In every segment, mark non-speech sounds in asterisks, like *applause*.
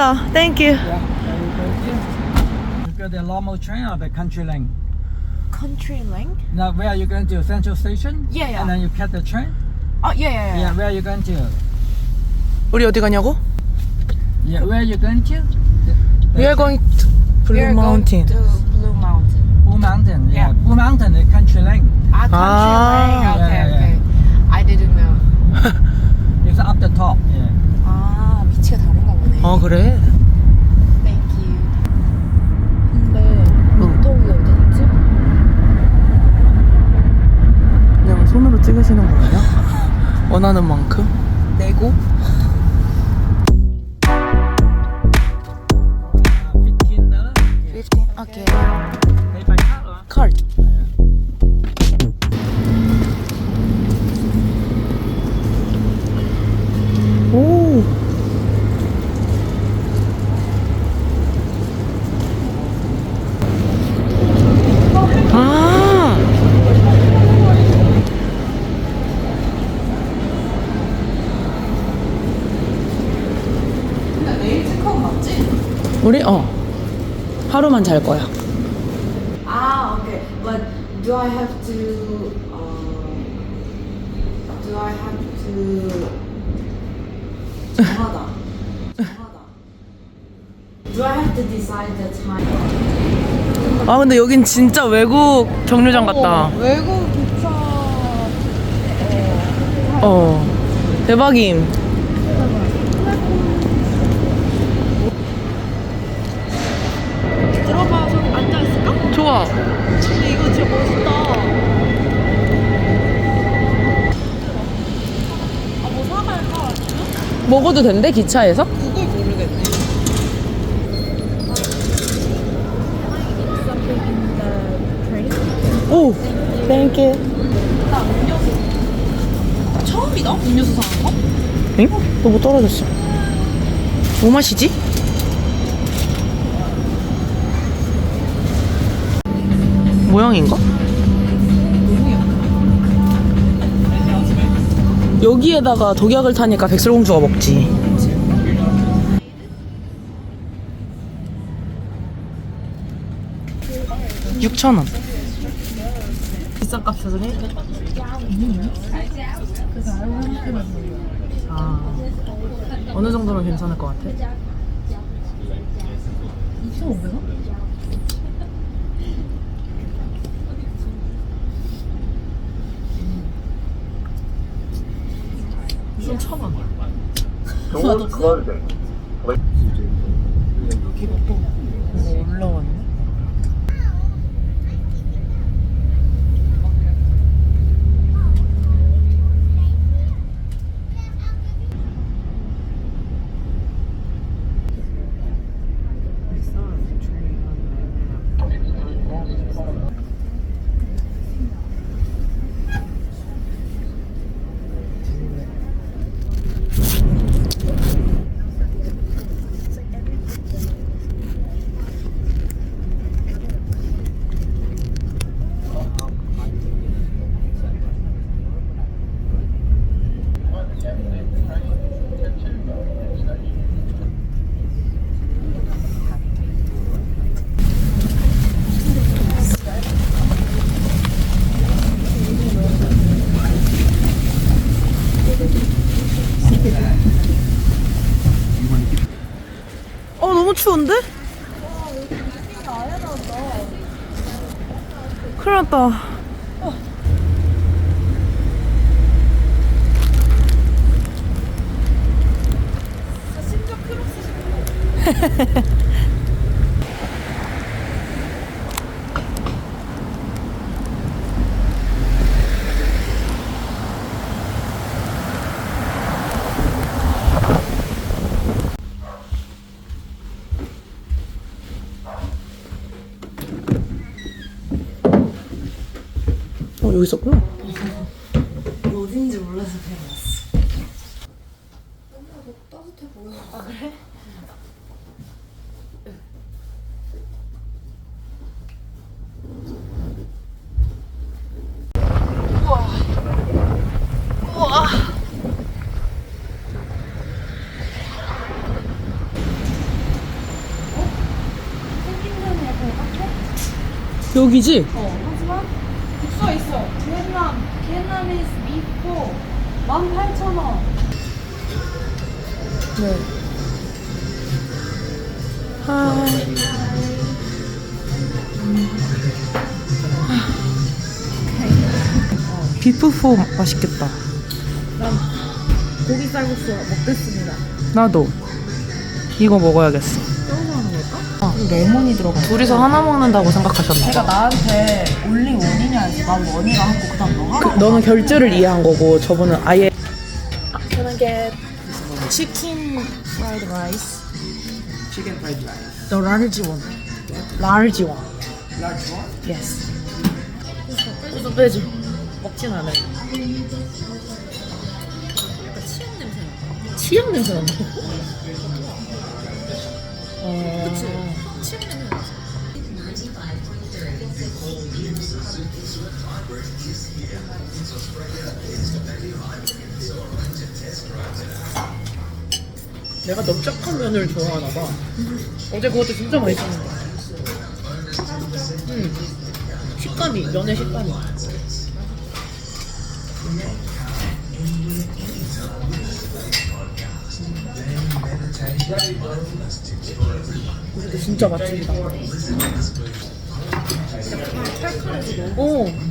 감사합니다. 땡큐. Yeah, there you go. Yeah. You got the normal train or the country link? Country Link? Now, where are you going to? Central Station? Yeah, yeah. And then you catch the train? Oh, yeah, yeah, yeah. Yeah, where are you going to? 우리 어디 가냐고? Yeah, where are you going to? We are going to Blue We're Mountain. going to Blue Mountain. Blue Mountain. Yeah, Yeah. Blue Mountain, the country link. Ah, Country Ah. Link. Okay, Yeah, 아 그래? Thank you. 근데 어딨지? 그냥 손으로 찍으시는 거 아니야? *laughs* 원하는 만큼 우리 어 하루만 잘 거야. Ah, okay. But do I have to? Uh, do I have to? 정하다. 정하다. Do I have to decide the time? 아 근데 여긴 진짜 외국 경유장 같다. 외국 기차. 어 대박임. 먹어도 된대 기차에서? 그걸 모르겠네. 오. 땡큐. 나 음료수. 처음이다? 음료수 사는 거? 응? 너뭐 떨어졌어? 뭐 마시지? 모양인가? 여기에다가 독약을 타니까 백설공주가 먹지. 육천 원. 비싼 값이더니? 아, 어느 정도면 괜찮을 것 같아? 2,500원? 무슨 천 원. Doors closing. 여기가 또 뭐가 올라왔네? 너무 추운데? 큰일 났다 *laughs* 어, 여기 있었구나. 어딘지 몰라서 그냥 왔어. 너무 따뜻해 보여. 아, 그래? 어? 여기지? 어. 비엔나미스 미포 18,000원. 네. 아. 비프포 맛있겠다. 고기 쌀국수 먹겠습니다. 나도 이거 먹어야겠어. 아, 레몬이 들어가. 둘이서 하나 먹는다고 생각하셨나? 제가 나한테 올리 원이냐 해서 난 원이라 하고 그다음 너가 그, 너는 결제를 이해한 거고 저분은 아예. Can I get chicken fried rice? Chicken fried rice. The large one. Large one. Large one? Yes. 또 빼줘. 먹진 않아요. 치약 냄새 난다. 어... 그치. 내가 넓적한 면을 좋아하나 봐. 어제 그것도 진짜 맛있었는데. 음. 식감이, 면의 식감이. 근데 진짜 맛집이다. 오.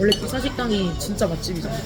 원래 기사 식당이 진짜 맛집이잖아.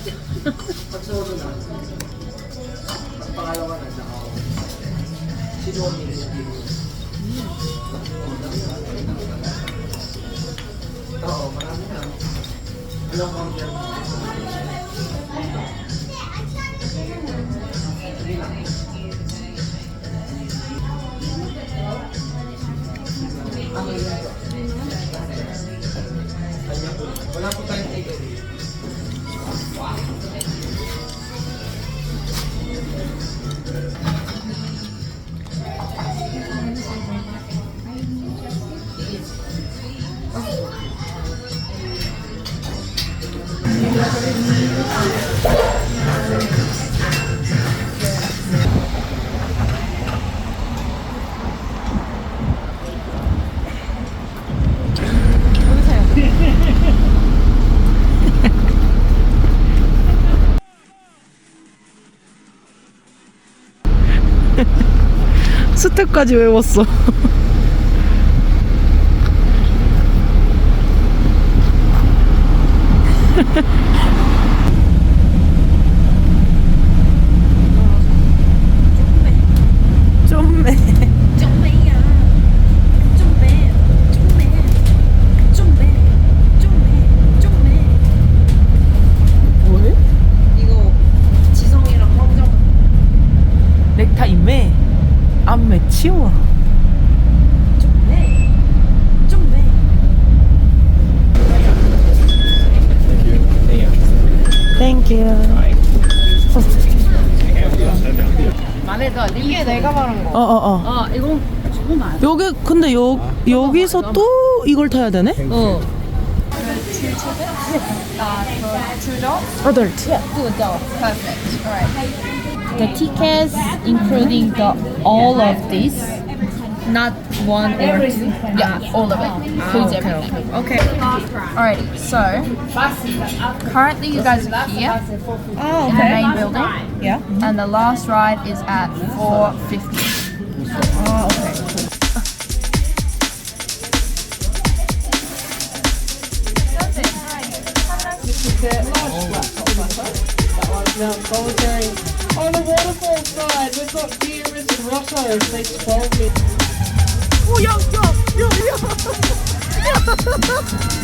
스텝까지 외웠어. 좀매. 좀매야. 좀매. 좀매. 좀매. 좀매. 좀매. 뭐해? 이거 지성이랑 황정 넥타이 매. 안매 치워. 좀매. 좀매. You. 말해도 이게 내가 말한 거. 어, 어, 어. 아 이거 저거 맞아. 여기 근데 여, 여기서 또 이걸 타야 되네? 어. Adult. Two adults. Perfect. All right. The tickets, including the all of this, Not one or two. Yeah, yeah. all of it. Includes oh, okay, everything. Okay. okay. Alrighty, so currently you guys are here oh, okay. in the main building. Yeah. And the last ride is at 4.50. Oh, okay. On the waterfall side, we've got and me. 오, 야, 야, 야, 야.